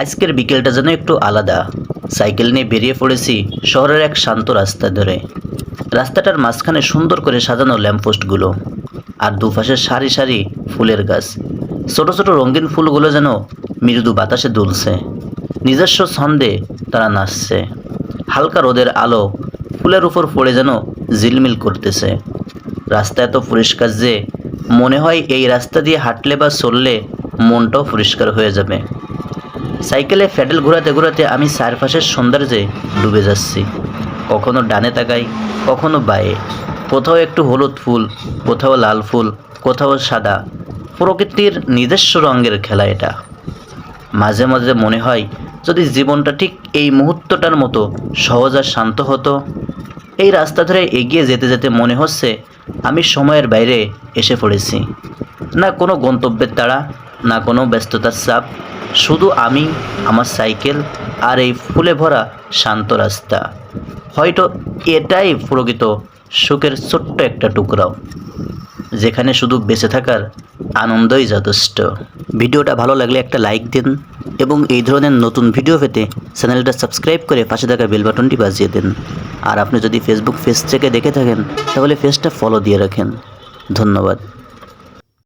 আজকের বিকেলটা যেন একটু আলাদা। সাইকেল নিয়ে বেরিয়ে পড়েছি শহরের এক শান্ত রাস্তা ধরে। রাস্তাটার মাঝখানে সুন্দর করে সাজানো ল্যাম্পপোস্টগুলো আর দুপাশে সারি সারি ফুলের গাছ। ছোট ছোট রঙিন ফুলগুলো যেন মৃদু বাতাসে দুলছে। নিজস্ব ছন্দে তারা নাচছে। হালকা রোদের আলো ফুলের উপর পড়ে যেন ঝিলমিল করতেছে। রাস্তা এত পরিষ্কার যে মনে হয় এই রাস্তা দিয়ে হাঁটলে বা চললে মনটাও পরিষ্কার হয়ে যাবে। সাইকেলে প্যাডেল ঘোরাতে ঘোরাতে আমি চারপাশের সৌন্দর্যে ডুবে যাচ্ছি। কখনো ডানে তাকাই, কখনো বায়ে। কোথাও একটু হলুদ ফুল, কোথাও লাল ফুল, কোথাও সাদা। প্রকৃতির নিজস্ব রঙের খেলা এটা। মাঝে মাঝে মনে হয়, যদি জীবনটা ঠিক এই মুহূর্তটার মতো সহজ আর শান্ত হতো, এই রাস্তা ধরে এগিয়ে যেতে যেতে মনে হচ্ছে, আমি সময়ের বাইরে এসে পড়েছি। না কোনো গন্তব্যের তাড়া না কোনো ব্যস্ততার চাপ, শুধু আমি, আমার সাইকেল আর এই ফুলে ভরা শান্ত রাস্তা। হয়তো এটাই প্রকৃত সুখের ছোট্ট একটা টুকরাও যেখানে শুধু বেঁচে থাকার আনন্দই যথেষ্ট। ভিডিওটা ভালো লাগলে একটা লাইক দিন এবং এই ধরনের নতুন ভিডিও পেতে চ্যানেলটা সাবস্ক্রাইব করে পাশে থাকা বেল বাটনটি বাজিয়ে দিন। আর আপনি যদি ফেসবুক পেজ থেকে দেখে থাকেন, তাহলে পেজটা ফলো দিয়ে রাখেন। ধন্যবাদ।